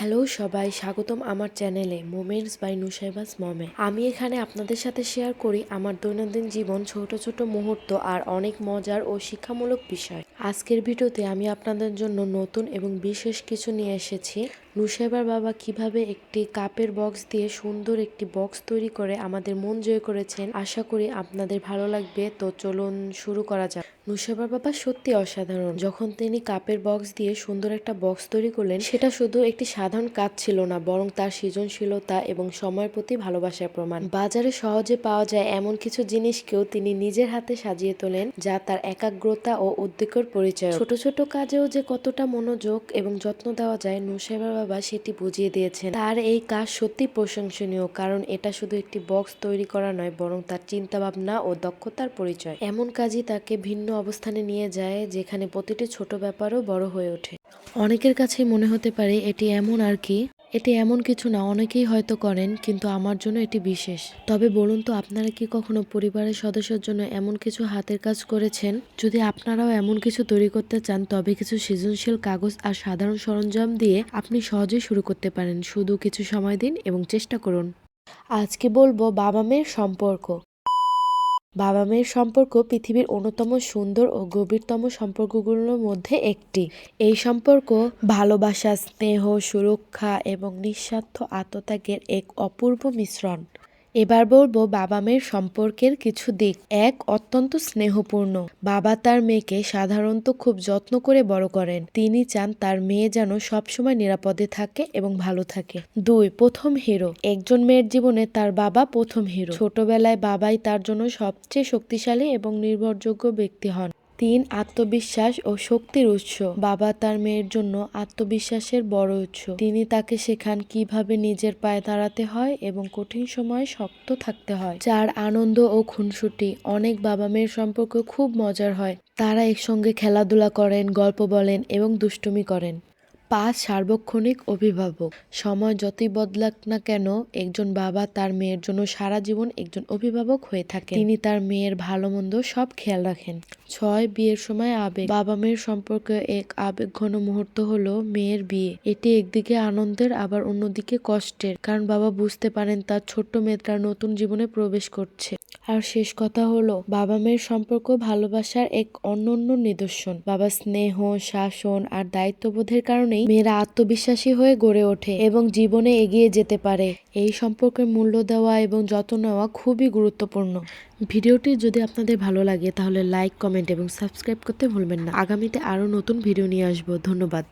Hello সবাই, স্বাগতম আমার চ্যানেলে, মোমেন্টস বাই নুসাইবাস মমে। আমি এখানে আপনাদের সাথে শেয়ার করি আমার দৈনন্দিন জীবন, ছোট ছোট মুহূর্ত আর অনেক মজার ও শিক্ষামূলক বিষয়। আজকের ভিডিওতে আমি আপনাদের জন্য নতুন এবং বিশেষ কিছু নিয়ে এসেছি। নুসাইবার বাবা কীভাবে একটি কাপের বক্স দিয়ে সুন্দর একটি বক্স তৈরি করে আমাদের মন জয় করেছেন, আশা করি আপনাদের ভালো লাগবে। তো চলুন শুরু করা যাক। নুসাইবার বাবা সত্যি অসাধারণ। যখন তিনি কাপের বক্স দিয়ে সুন্দর একটা বক্স তৈরি করলেন, সেটা শুধু একটি সাধারণ কাজ ছিল না, বরং তার সৃজনশীলতা এবং সময়ের প্রতি ভালোবাসার প্রমাণ। বাজারে সহজে পাওয়া যায় এমন কিছু জিনিসকেও তিনি নিজের হাতে সাজিয়ে তোলেন, যা তার একাগ্রতা ও উদ্যোগের পরিচয় ছোট ছোট কাজেও যে কতটা মনোযোগ এবং যত্ন দেওয়া যায় নুসাইবার বাবা সেটি বুঝিয়ে দিয়েছেন। তার এই কাজ সত্যি প্রশংসনীয়, কারণ এটা শুধু একটি বক্স তৈরি করা নয়, বরং তার চিন্তা ভাবনা ও দক্ষতার পরিচয়। এমন কাজই তাকে ভিন্ন অবস্থানে নিয়ে যায়, যেখানে প্রতিটি ছোট ব্যাপারও বড় হয়ে ওঠে। অনেকের কাছেই মনে হতে পারে এটি এমন আর কি। এটি এমন কিছু না, অনেকেই হয়তো করেন, কিন্তু আমার জন্য এটি বিশেষ। তবে বলুন তো, আপনারা কি কখনো পরিবারের সদস্যের জন্য এমন কিছু হাতের কাজ করেছেন? যদি আপনারাও এমন কিছু তৈরি করতে চান, তবে কিছু সৃজনশীল কাগজ আর সাধারণ সরঞ্জাম দিয়ে আপনি সহজেই শুরু করতে পারেন। শুধু কিছু সময় দিন এবং চেষ্টা করুন। আজকে বলব বাবা মেয়ের সম্পর্ক। বাবা মেয়ের সম্পর্ক পৃথিবীর অন্যতম সুন্দর ও গভীরতম সম্পর্কগুলোর মধ্যে একটি। এই সম্পর্ক ভালোবাসা, স্নেহ, সুরক্ষা এবং নিঃস্বার্থ আত্মত্যাগের এক অপূর্ব মিশ্রণ। এবার বলব বাবা মেয়ের সম্পর্কের কিছু দিক। এক, অত্যন্ত স্নেহপূর্ণ। বাবা তার মেয়েকে সাধারণত খুব যত্ন করে বড় করেন। তিনি চান তার মেয়ে যেন সবসময় নিরাপদে থাকে এবং ভালো থাকে। দুই, প্রথম হিরো। একজন মেয়ের জীবনে তার বাবা প্রথম হিরো। ছোটবেলায় বাবাই তার জন্য সবচেয়ে শক্তিশালী এবং নির্ভরযোগ্য ব্যক্তি হন। তিন আত্মবিশ্বাস ও শক্তির উৎস। বাবা তার মেয়ের জন্য আত্মবিশ্বাসের বড় উৎস। তিনি তাকে শেখান কীভাবে নিজের পায়ে দাঁড়াতে হয় এবং কঠিন সময় শক্ত থাকতে হয়। চার আনন্দ ও খুনসুটি অনেক বাবা মেয়ের সম্পর্ক খুব মজার হয়। তারা একসঙ্গে খেলাধুলা করেন, গল্প বলেন এবং দুষ্টুমি করেন। পাঁচ সার্বক্ষণিক অভিভাবক। সময় যতই বদলাক না কেন, একজন বাবা তার মেয়ের জন্য সারা জীবন একজন অভিভাবক হয়ে থাকে তিনি তার মেয়ের ভালো মন্দ সব খেয়াল রাখেন। ছয় বিয়ের সময় আবেগ। বাবা মেয়ের সম্পর্কে এক আবেগ ঘন মুহূর্ত হলো মেয়ের বিয়ে। এটি একদিকে আনন্দের, আবার অন্যদিকে কষ্টের। কারণ বাবা বুঝতে পারেন তার ছোট্ট মেয়েটা নতুন জীবনে প্রবেশ করছে। আর শেষ কথা হলো, বাবা মেয়ের সম্পর্ক ভালোবাসার এক অনন্য নিদর্শন। বাবা স্নেহ, শাসন আর দায়িত্ববোধের কারণেই মেয়েরা আত্মবিশ্বাসী হয়ে গড়ে ওঠে এবং জীবনে এগিয়ে যেতে পারে। এই সম্পর্কে মূল্য দেওয়া এবং যত্ন নেওয়া খুবই গুরুত্বপূর্ণ। ভিডিওটি যদি আপনাদের ভালো লাগে, তাহলে লাইক, কমেন্ট এবং সাবস্ক্রাইব করতে ভুলবেন না। আগামীতে আরও নতুন ভিডিও নিয়ে আসব। ধন্যবাদ।